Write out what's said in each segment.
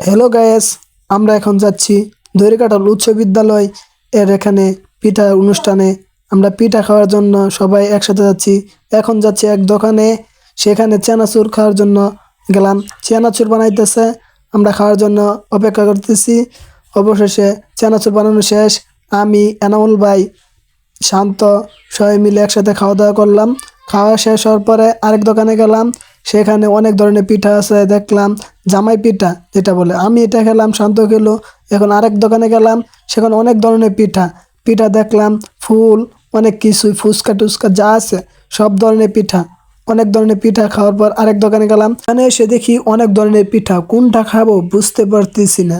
Hello guys আমরা এখন যাচ্ছি দৈরিকাটাল উচ্চ বিদ্যালয়। এর এখানে পিঠা অনুষ্ঠানে আমরা পিঠা খাওয়ার জন্য সবাই একসাথে যাচ্ছি। এখন যাচ্ছি এক দোকানে, সেখানে চানাচুর খাওয়ার জন্য গেলাম। চেনাচুর বানাইতেছে, আমরা খাওয়ার জন্য অপেক্ষা করতেছি। অবশেষে চানাচুর বানানো শেষ। আমি, এনামুল ভাই, শান্ত সবাই মিলে একসাথে খাওয়া দাওয়া করলাম। খাওয়া শেষ হওয়ার পরে আরেক দোকানে গেলাম। সেখানে অনেক ধরনের পিঠা আছে, দেখলাম জামাই পিঠা যেটা বলে। আমি এটা খেলাম, শান্ত খেলো, এখন আরেক দোকানে গেলাম, সেখানে অনেক ধরনের পিঠা। পিঠা দেখলাম, ফুল, অনেক কিছুই, ফুচকা টুচকা যা আছে, সব ধরনের পিঠা। অনেক ধরনের পিঠা খাওয়ার পর আরেক দোকানে গেলাম, এখানে এসে দেখি অনেক ধরনের পিঠা। কোনটা খাব বুঝতে পারতেছি না।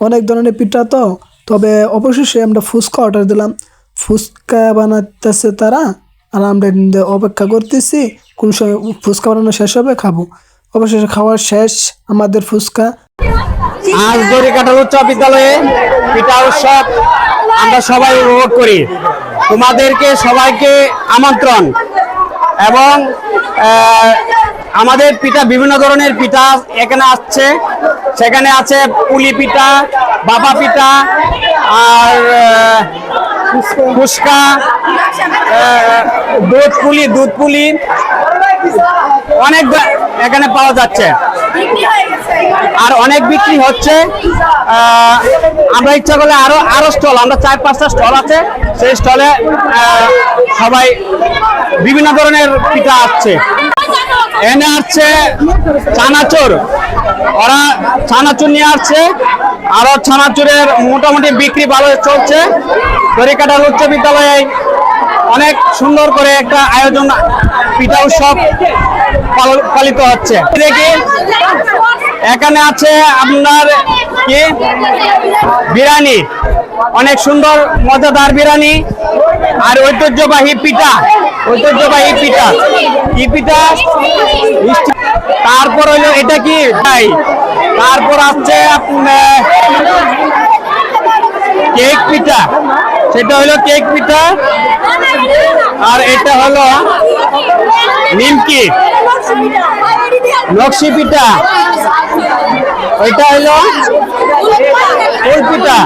অনেক ধরনের পিঠা তো, তবে অবশেষে আমরা ফুচকা অর্ডার দিলাম। ফুচকা বানাতেছে তারা আর আমরা অপেক্ষা করতেছি। কোন সময় ফুচকা বানানো শেষ হবে, খাব। অবশেষে খাওয়ার শেষ, আমাদের ফুচকা। আজ দড়িকাটাল উচ্চ বিদ্যালয়ে পিঠা উৎসব, আমরা সবাই উপভোগ করি। তোমাদেরকে সবাইকে আমন্ত্রণ এবং আমাদের পিঠা বিভিন্ন ধরনের পিঠা এখানে আসছে। সেখানে আছে পুলি পিঠা বাবা পিঠা, আর ফুচকা দুধ পুলি দুধ পুলি। অনেক এখানে পাওয়া যাচ্ছে। আর অনেক বিক্রি হচ্ছে। আমরা ইচ্ছা করলে আরও আরও স্টল, আমরা চার পাঁচটা স্টল আছে। সেই স্টলে সবাই বিভিন্ন ধরনের পিঠা আসছে। এনে আসছে চানাচুর। ওরা চানাচুর নিয়ে আসছে। আরও চানাচুরের মোটামুটি বিক্রি ভালো চলছে। তরিকাটার উচ্চ বিদ্যালয়ে অনেক সুন্দর করে একটা আয়োজন, পিঠা উৎসব পাল- পালিত হচ্ছে। দেখি, এখানে আছে আপনার কি? বিরিয়ানি। অনেক সুন্দর, মজাদার বিরিয়ানি আর ঐতিহ্যবাহী পিঠা ঐতিহ্যবাহী পিঠা। কি পিঠা তারপর হইল এটা কি? ভাই, তারপর আছে কেক পিঠা। সেটা হলো কেক পিঠা। আর এটা হলো নিমকি। নকশি পিঠা। ওইটা হলো ফুল পিঠা।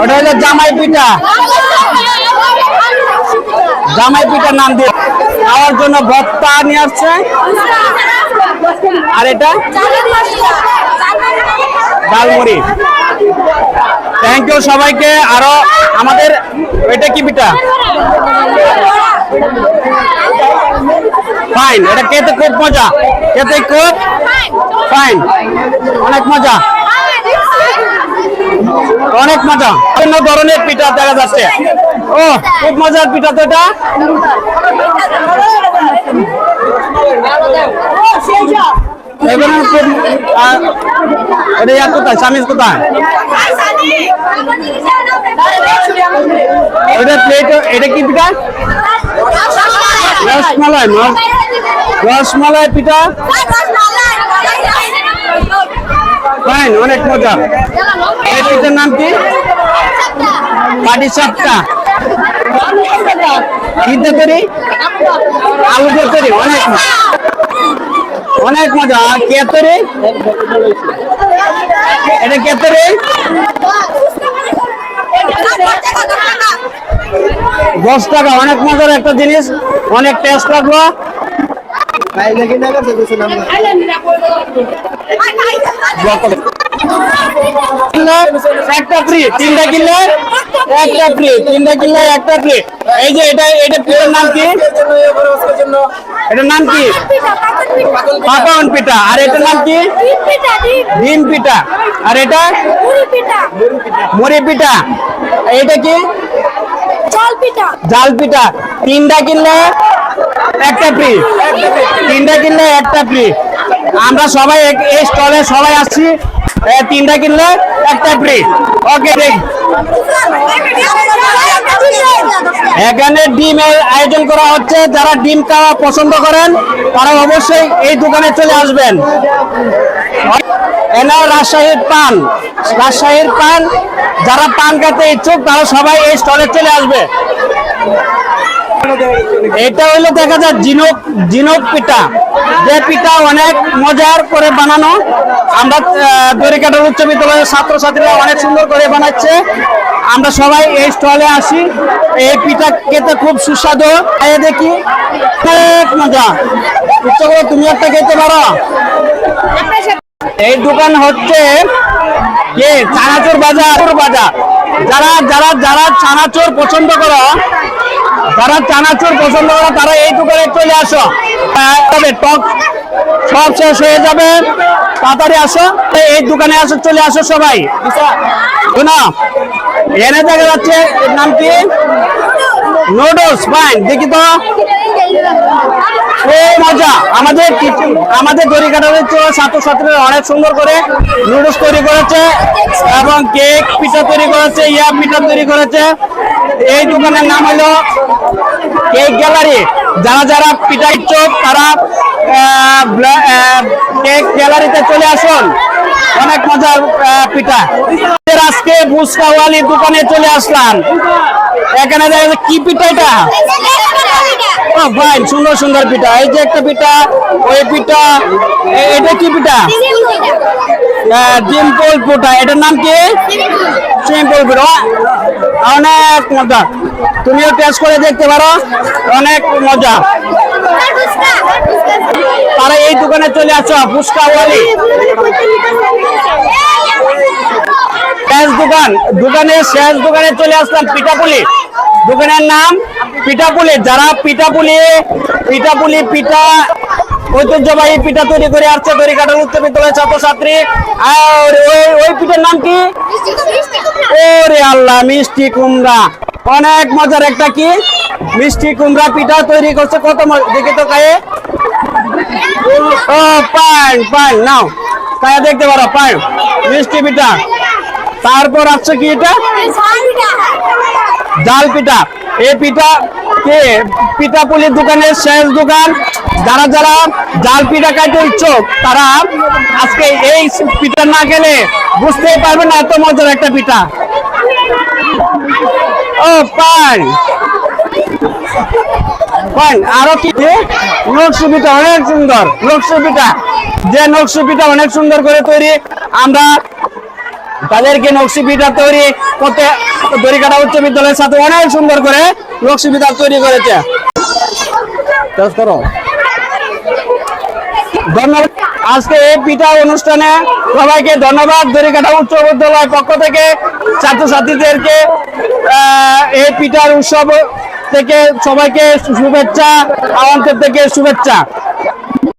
ওটা হলো জামাই পিঠা। জামাই পিঠার নাম দিয়ে খাওয়ার জন্য ভত্তা নিয়ে আসছে। আর এটা? ডালমুড়ি। থ্যাংক ইউ সবাইকে। আরও আমাদের, এটা কি পিঠা? ফাইন এটা খেতে খুব মজা। খেতে খুব ফাইন অনেক মজা। অনেক মজা। বিভিন্ন ধরনের পিঠা দেখা যাচ্ছে। ও খুব মজার পিঠা তো এটা। ইয়া কোথায় কোথায় প্লেট এটা কি পিঠা রসমালাই রস- রসমালাই পিঠা ফাইন অনেক মজা এই পিঠার নাম কি পাটি সাপটা কিনতে তৈরি আলু দিয়ে অনেক। অনেক মজা। আর কে তৈরি? এটা কে তৈরি? দশ টাকা, অনেক মজার একটা জিনিস। অনেক টেস্ট লাগল। একটা ফ্রি তিনটা কিনলে। একটা কিনলে একটা এই যে এটা এটা নাম কি? এটার নাম কি? পিঠা। আর নাম কি? পিঠা। আর এটা? মুড়ি পিঠা। কি? জাল পিঠা। তিনটা কিনলে একটা ফ্রি তিনটা কিনলে একটা ফ্রি আমরা সবাই এই স্টলে সবাই আসছি। তিনটা কিনলে একটা ফ্রি ওকে এখানে ডিমের আয়োজন করা হচ্ছে। যারা ডিম খাওয়া পছন্দ করেন, তারা অবশ্যই এই দোকানে চলে আসবেন। এনার রাজশাহীর পান। রাজশাহীর পান, যারা পান খেতে ইচ্ছুক, তারা সবাই এই স্টলে চলে আসবে। এটা হইল দেখা যায় জিনক জিনক পিঠা। যে পিঠা অনেক মজার করে বানানো। আমরা উচ্চ বিদ্যালয়ের ছাত্রছাত্রীরা অনেক সুন্দর করে বানাচ্ছে। আমরা সবাই এই স্টলে আসি। এই পিঠা খেতে খুব সুস্বাদু। খাইয়ে দেখি। মজা। ইচ্ছা করে তুমি একটা খেতে পারো। এই দোকান হচ্ছে চানাচুর বাজার। বাজার। যারা যারা যারা চানাচুর পছন্দ করো যারা চানাচুর পছন্দ করে তারা এই দোকানে চলে আসো। আহ, তবে টক সব শেষ হয়ে যাবে। তাড়াতাড়ি আসো। এই দোকানে আসো চলে আসো সবাই। শোনো এনে দেখা যাচ্ছে নাম কি? নুডলস ফাইন দেখি তো। মজা। আমাদের আমাদের দড়িকাটার ছাত্রছাত্রীরা অনেক সুন্দর করে নুডলস তৈরি করেছে এবং কেক পিঠা তৈরি করেছে ইয়া পিঠা তৈরি করেছে। এই দোকানের নাম হলো কেক গ্যালারি। যারা যারা পিঠা ইচ্ছুক তারা কেক গ্যালারিতে চলে আসুন। অনেক মজার পিঠা। আজকে ফুচকাওয়ালির দোকানে চলে আসলাম। এখানে কি পিঠা এটা? ফাইন সুন্দর সুন্দর পিঠা। এই যে একটা পিঠা, ওই পিঠা এটা কি পিঠা? ডিম্পল পিঠা এটার নাম কি? সিম্পল অনেক মজা। তুমিও টেস্ট করে দেখতে পারো। অনেক মজা। তারা এই দোকানে চলে আসো ফুচকা ওয়ালি দোকান। দোকানে চলে পিঠাপুলি। দোকানের নাম পিঠাপুলি। যারা পিঠাপুলি পিঠাপুলি পিঠা ঐতিহ্যবাহী পিঠা তৈরি করে আসছে তৈরি কাটার উচ্চ বিদ্যালয়ের ছাত্রছাত্রী। আর ওই ওই পিঠার নাম কি? ওরে আল্লাহ মিষ্টি কুমড়া। অনেক মজার একটা কি? মিষ্টি কুমড়া পিঠা তৈরি করছে কত দেখি তো কায়ে। ও পান পান নাও। কায়া দেখতে পারো পান মিষ্টি পিঠা। তারপর আসছে কি এটা? জাল পিঠা। এই পিঠা কে? পিঠা পুলির দোকানের শেষ দোকান। যারা যারা জাল পিঠা খাইতে ইচ্ছুক, তারা আজকে এই পিঠা না খেলে বুঝতেই পারবে না এত মজার একটা পিঠা। ও পান আরও কি? নকশি পিঠা, অনেক সুন্দর, নকশি পিঠা। যে নকশি পিঠা অনেক সুন্দর করে তৈরি, আমরা তাদেরকে নকশি পিঠা তৈরি করতে দড়িকাটা উচ্চ বিদ্যালয়ের সাথে অনেক সুন্দর করে নকশি পিঠা তৈরি করেছে। করো। ধন্যবাদ। আজকে এই পিঠা অনুষ্ঠানে সবাইকে ধন্যবাদ। দড়িকাটা উচ্চ বিদ্যালয়ের পক্ষ থেকে ছাত্রছাত্রীদেরকে এই পিঠার উৎসব থেকে সবাইকে শুভেচ্ছা আমাদের থেকে শুভেচ্ছা।